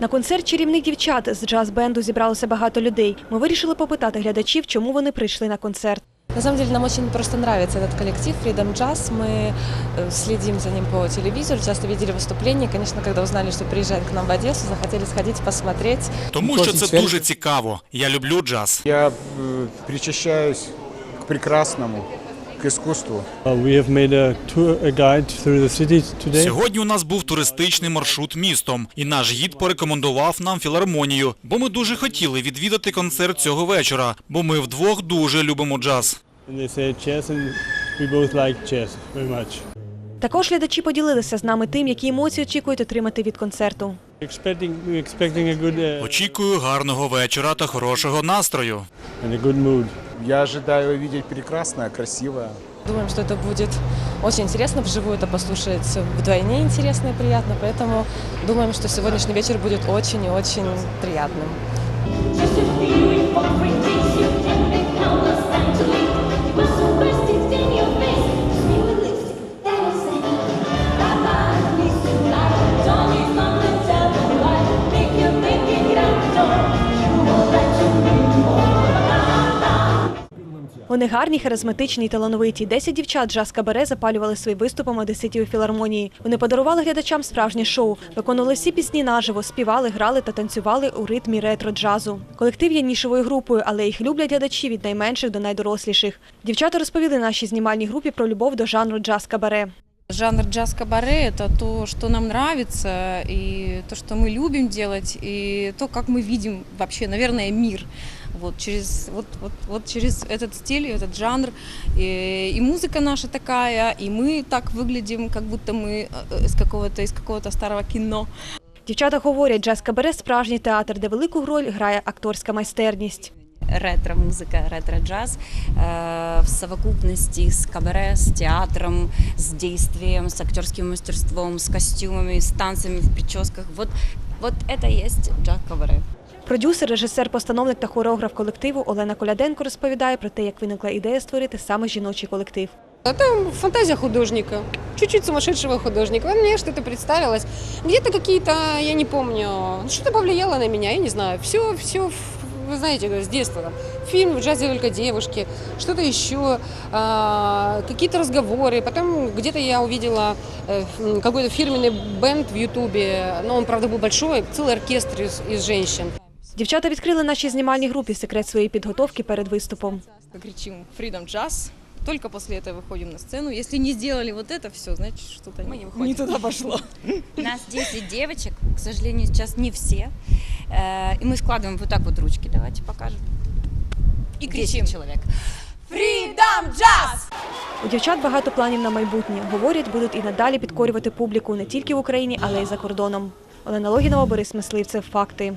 На концерт чарівних дівчат з джаз-бенду зібралося багато людей. Ми вирішили попитати глядачів, чому вони прийшли на концерт. На самом деле нам очень просто нравится этот коллектив Freedom Jazz. Мы э, следим за ним по телевизору, часто видели выступления. Конечно, когда узнали, что приезжает к нам в Одессу, захотели сходить посмотреть. Тому що це дуже цікаво. Я люблю джаз. Я э, причащаюсь к прекрасному, к искусству. Uh, we have made a tour, a guide through the city today. Сьогодні у нас був туристичний маршрут містом, і наш гід порекомендував нам філармонію, бо ми дуже хотіли відвідати концерт цього вечора, бо ми вдвох дуже любимо джаз. And they say jazz, and we both like jazz very much. Також глядачі поділилися з нами тим, які емоції очікують отримати від концерту. Expecting, we're expecting a good uh, Очікую гарного вечора та хорошого настрою. Я ожидаю увидеть прекрасное, красивое. Думаем, что это будет очень интересно. Вживую это послушать вдвойне интересно и приятно. Поэтому думаем, что сегодняшний вечер будет очень и очень приятным. Just a feeling Вони гарні, харизматичні й талановиті. Десять дівчат джаз кабаре запалювали свої виступом одеситів у філармонії. Вони подарували глядачам справжнє шоу, виконували всі пісні наживо, співали, грали та танцювали у ритмі ретро-джазу. Колектив є нішовою групою, але їх люблять глядачі від найменших до найдоросліших. Дівчата розповіли нашій знімальній групі про любов до жанру джаз кабаре. Жанр джаз-кабаре – это то, что нам нравится, и то, что мы любим делать, и то, как мы видим вообще, наверное, мир. Вот через, вот, вот, вот через этот стиль, этот жанр. И, и музыка наша такая, и мы так выглядим, как будто мы э, из какого-то, из какого-то старого кино. Дівчата говорять, джаз кабаре справжній театр, де велику роль грає акторська майстерність. ретро-музыка, ретро-джаз э, в совокупности с кабаре, с театром, с действием, с актерским мастерством, с костюмами, с танцами в прическах. Вот, вот это и есть джаз-кабаре. Продюсер, режисер, постановник та хореограф колективу Олена Коляденко розповідає про те, як виникла ідея створити саме жіночий колектив. Это фантазия художника, чуть-чуть сумасшедшего художника. Мне что-то представилось. Где-то какие-то, я не помню, что-то повлияло на меня, я не знаю. Все, все, вы знаете, с детства. Там, фильм «В джазе только девушки», что-то еще, а, какие-то разговоры. Потом где-то я увидела э, м, какой-то фирменный бенд в Ютубе, но он, правда, был большой, целый оркестр из, из женщин. Дівчата відкрили нашій знімальній групі секрет своєї підготовки перед виступом. Кричим «Freedom Jazz», только после этого выходим на сцену. Если не сделали вот это все, значит, что-то не, не туда пошло. У нас 10 девочек, к сожалению, сейчас не все. Э, и мы складываем вот так вот ручки. Давайте покажем. И 10 кричим человек. «Freedom Jazz!» У дівчат багато планів на майбутнє. Говорять, будуть і надалі підкорювати публіку не тільки в Україні, але й за кордоном. Олена Логінова, Борис Мисливцев. Факти.